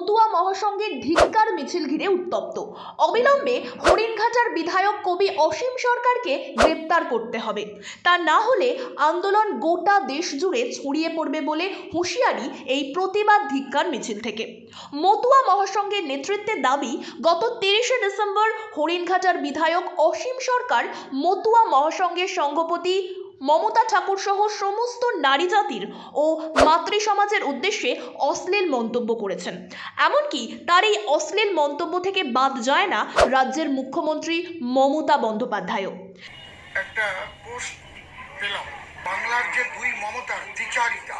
মতুয়া মহাসংঘের ধিক্কার মিছিল ঘিরে উত্তপ্ত। অবিলম্বে হরিণঘাটার বিধায়ক কবি অসীম সরকারকে গ্রেপ্তার করতে হবে। তা না হলে আন্দোলন গোটা দেশ জুড়ে ছড়িয়ে পড়বে বলে হুঁশিয়ারি এই প্রতিবাদ ধিক্কার মিছিল থেকে। মতুয়া মহাসংঘের নেতৃত্বে দাবি, গত তিরিশে ডিসেম্বর হরিণঘাটার বিধায়ক অসীম সরকার মতুয়া মহাসংঘের সংঘপতি মমতা ঠাকুর সহ সমস্ত নারী জাতির ও মাতৃ সমাজের উদ্দেশ্যে অশ্লীল মন্তব্য করেছেন। এমনকি তার এই অশ্লীল মন্তব্য থেকে বাদ যায় না রাজ্যের মুখ্যমন্ত্রী মমতা বন্দ্যোপাধ্যায়ও। একটা পোস্ট পেলাম, বাংলার যে দুই মমতার দ্বিচারিতা।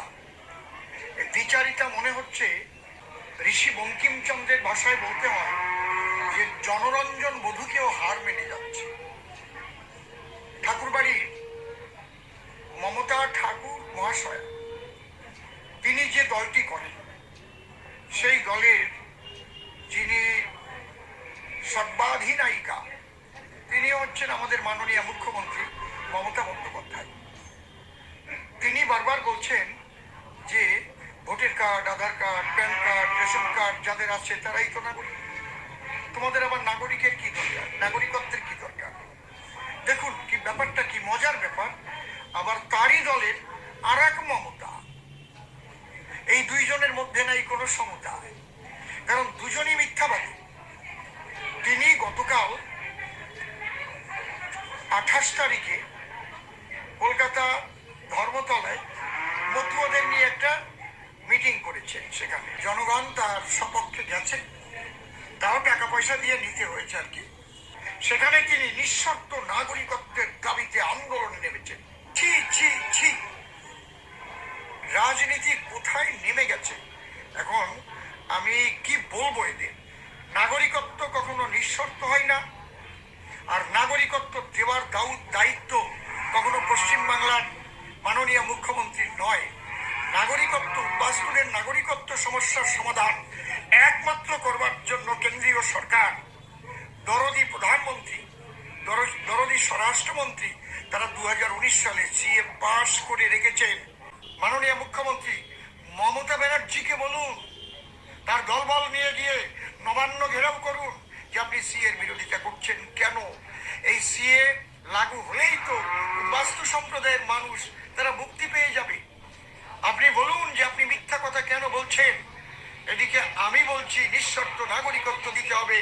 দ্বিচারিতা মনে হচ্ছে ঋষি বঙ্কিমচন্দ্রের ভাষায় বলতে হয় যে, জনরঞ্জন বধূকেও হার মেনে যাচ্ছে ঠাকুরবাড়ির মমতা ঠাকুর মহাশয় তিনি যে দলটি করেন সেই দলের যিনি সর্বাধিনায়িকা তিনি হচ্ছেন আমাদের মাননীয় মুখ্যমন্ত্রী মমতা বন্দ্যোপাধ্যায়। তিনি বারবার বলছেন যে voter card, Aadhaar card, PAN card, ration card যাদের আছে তারাই তো নাগরিক। তোমাদের আবার নাগরিকের কি দরকার? নাগরিকত্বের কি দরকার? দেখুন কি ব্যাপারটা কি, মজার ব্যাপার, আবার তারই দলের আর এক মমতা তারিখে কলকাতা ধর্মতলায় মতুয়াদের নিয়ে একটা মিটিং করেছেন সেখানে। জনগণ তার সপক্ষে গেছে। তাও টাকা পয়সা দিয়ে নিতে হয়েছে আর কি। সেখানে তিনি নিঃশর্ত নাগরিকত্বের দাবিতে আন্দোলনে নেমেছেন। ছি ছি ছি। রাজনীতি কোথায় নেমে গেছে? এখন আমি কি বলব এদের? নাগরিকত্ব কখনো নিঃশর্ত হয় না। আর নাগরিকত্ব দেওয়ার দায়িত্ব কখনো পশ্চিমবাংলার মাননীয় মুখ্যমন্ত্রীর নয়। নাগরিকত্ব উদ্বাস্তুদের নাগরিকত্ব সমস্যার সমাধান একমাত্র করবার জন্য কেন্দ্রীয় সরকার, দরদি প্রধানমন্ত্রী দর- দরদি স্বরাষ্ট্রমন্ত্রী, তারা দু হাজার উনিশ সালে সিএ পাশ করে রেখেছেন। মাননীয় মুখ্যমন্ত্রী মমতা ব্যানার্জিকে আপনি সিএর বিরোধিতা করছেন কেন? এই সিএ লাগু হলেই তো বাস্তু সম্প্রদায়ের মানুষ তারা মুক্তি পেয়ে যাবে। আপনি বলুন যে আপনি মিথ্যা কথা কেন বলছেন? এদিকে আমি বলছি নিঃশর্ত নাগরিকত্ব দিতে হবে।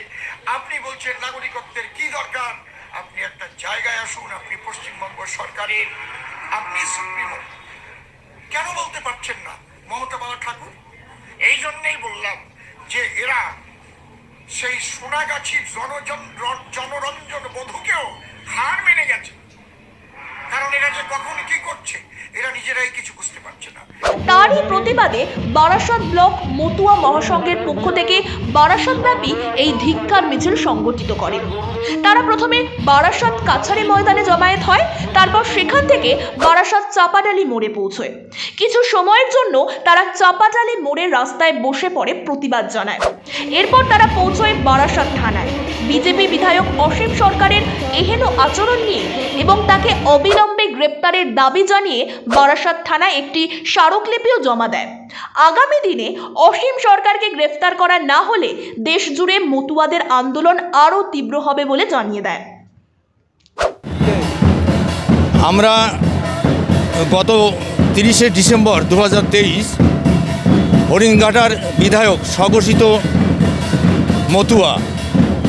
আপনি বলছেন নাগরিকত্বের কি দরকার? আপনি একটা জায়গায় আসুন, আপনি পশ্চিমবঙ্গ সরকারের, আপনি সুপ্রিমো। কেন বলতে পারছেন না মমতা বালা ঠাকুর? এই জন্যেই বললাম যে এরা সেই সোনাগাছির জনজন জনরঞ্জন বধুকেও হার মেনে গেছে। কারণ এরা যে কখন কি করছে, এরা নিজেরাই কিছু বুঝতে পারছে না। তারই প্রতিবাদে বারাসত ব্লক মতুয়া মহাসংঘের পক্ষ থেকে বারাসতব্যাপী এই ধিক্কার মিছিল সংগঠিত করে। তারা প্রথমে বারাসত কাছারি ময়দানে জমায়েত হয়, তারপর সেখান থেকে বারাসত চাপাডালি মোড়ে পৌঁছয়। কিছু সময়ের জন্য তারা চাপাডালি মোড়ে রাস্তায় বসে পড়ে প্রতিবাদ জানায়। এরপর তারা পৌঁছয় বারাসত থানায়। বিজেপি বিধায়ক অসীম সরকারের এহেন আচরণ নিয়ে এবং তাকে অবিলম্বে গ্রেপ্তারের দাবি জানিয়ে বারাসাত থানায় একটি স্মারকলিপিও জমা দেয়। আগামী দিনে অসীম সরকারকে গ্রেফতার করা না হলে দেশ জুড়ে মতুয়াদের আন্দোলন আরও তীব্র হবে বলে জানিয়ে দেয়। আমরা গত তিরিশে ডিসেম্বর দু হাজার তেইশ হরিণঘাটার বিধায়ক স্বঘোষিত মতুয়া,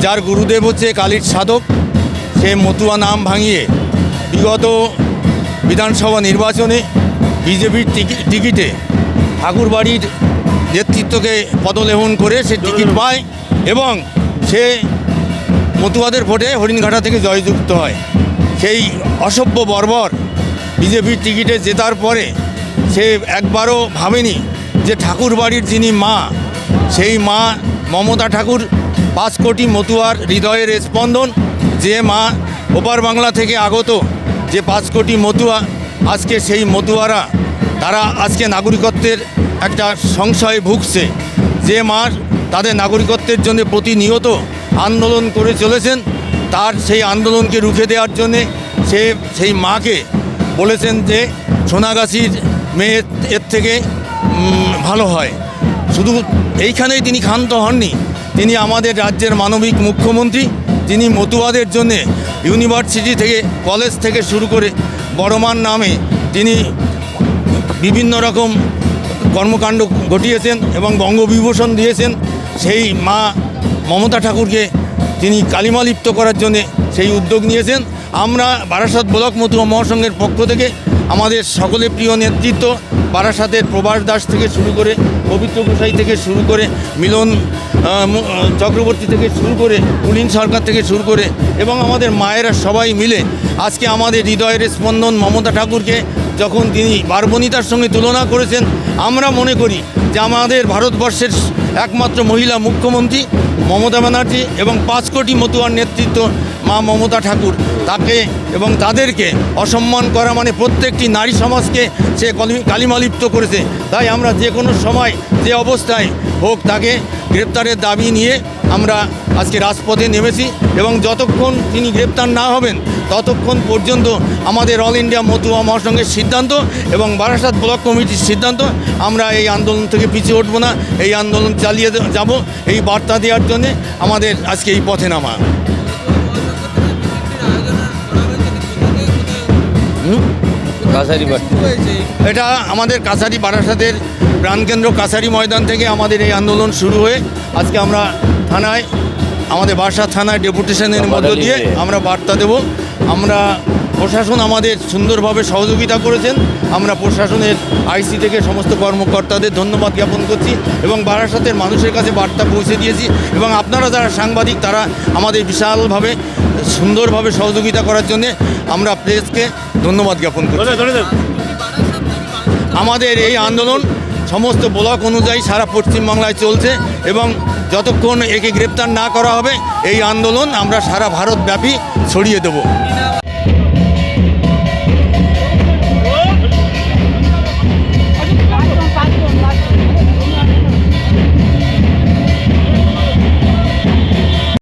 যার গুরুদেব হচ্ছে কালীর সাধক, সে মতুয়া নাম ভাঙিয়ে বিগত বিধানসভা নির্বাচনে বিজেপির টিকি- টিকিটে ঠাকুরবাড়ির নেতৃত্বকে পদলেহন করে সে টিকিট পায় এবং সে মতুয়াদের ভোটে হরিণঘাটা থেকে জয়যুক্ত হয়। সেই অসভ্য বর্বর বিজেপির টিকিটে জেতার পরে সে একবারও ভাবেনি যে ঠাকুরবাড়ির যিনি মা সেই মা মমতা ঠাকুর পাঁচ কোটি মতুয়ার হৃদয়ের স্পন্দন যে মা ওপার বাংলা থেকে আগত যে পাঁচ কোটি মতুয়া আজকে সেই মতুয়ারা, তারা আজকে নাগরিকত্বের একটা সংশয়ে ভুগছে। যে মা তাদের নাগরিকত্বের জন্য প্রতিনিয়ত আন্দোলন করে চলেছেন, তার সেই আন্দোলনকে রুখে দেওয়ার জন্যে সে সেই মাকে বলেছেন যে সোনাগাছির মেয়ে এর থেকে ভালো হয়। শুধু এইখানেই তিনি ক্ষান্ত হননি, তিনি আমাদের রাজ্যের মানবিক মুখ্যমন্ত্রী। তিনি মতুয়াদের জন্যে ইউনিভার্সিটি থেকে কলেজ থেকে শুরু করে বড়মান নামে তিনি বিভিন্ন রকম কর্মকাণ্ড ঘটিয়েছেন এবং বঙ্গবিভূষণ দিয়েছেন, সেই মা মমতা ঠাকুরকে তিনি কালিমালিপ্ত করার জন্যে সেই উদ্যোগ নিয়েছেন। আমরা বারাসাত ব্লক মতুয়া মহাসংঘের পক্ষ থেকে আমাদের সকলে প্রিয় নেতৃত্ব বারাসাতের প্রবাস দাস থেকে শুরু করে পবিত্র গোসাই থেকে শুরু করে মিলন চক্রবর্তী থেকে শুরু করে কুলিন সরকার থেকে শুরু করে এবং আমাদের মায়েরা সবাই মিলে আজকে আমাদের হৃদয়ের স্পন্দন মমতা ঠাকুরকে যখন তিনি বারবনিতার সঙ্গে তুলনা করেছেন, আমরা মনে করি যে আমাদের ভারতবর্ষের একমাত্র মহিলা মুখ্যমন্ত্রী মমতা ব্যানার্জি এবং পাঁচ কোটি মতুয়ার নেতৃত্ব মা মমতা ঠাকুর তাকে এবং তাদেরকে অসম্মান করা মানে প্রত্যেকটি নারী সমাজকে সে কলি- কালিমালিপ্ত করেছে। তাই আমরা যে কোনো সময় যে অবস্থায় হোক তাকে গ্রেপ্তারের দাবি নিয়ে আমরা আজকে রাজপথে নেমেছি এবং যতক্ষণ তিনি গ্রেপ্তার না হবেন, ততক্ষণ পর্যন্ত আমাদের অল ইন্ডিয়া মতুয়া মহাসংঘের সিদ্ধান্ত এবং বারাসাত ব্লক কমিটির সিদ্ধান্ত, আমরা এই আন্দোলন থেকে পিছিয়ে উঠবো না, এই আন্দোলন চালিয়ে যাব, এই বার্তা দেওয়ার জন্যে আমাদের আজকে এই পথে নামা। কাছারি এটা আমাদের কাছারি বারাসাতের প্রাণকেন্দ্র কাছারি ময়দান থেকে আমাদের এই আন্দোলন শুরু হয়ে আজকে আমরা থানায় আমাদের বাসা থানায় ডেপুটেশনের মধ্য দিয়ে আমরা বার্তা দেব। আমরা প্রশাসন আমাদের সুন্দরভাবে সহযোগিতা করেছেন। আমরা প্রশাসনের আইসি থেকে সমস্ত কর্মকর্তাদের ধন্যবাদ জ্ঞাপন করছি এবং বারাসাতের মানুষের কাছে বার্তা পৌঁছে দিয়েছি। এবং আপনারা যারা সাংবাদিক তারা আমাদের বিশালভাবে সুন্দরভাবে সহযোগিতা করার জন্য আমরা প্রেসকে ধন্যবাদ জ্ঞাপন করছি। আমাদের এই আন্দোলন সমস্ত ব্লক অনুযায়ী সারা পশ্চিমবাংলায় চলছে এবং যতক্ষণ একে গ্রেপ্তার না করা হবে এই আন্দোলন আমরা সারা ভারতব্যাপী ছড়িয়ে দেব।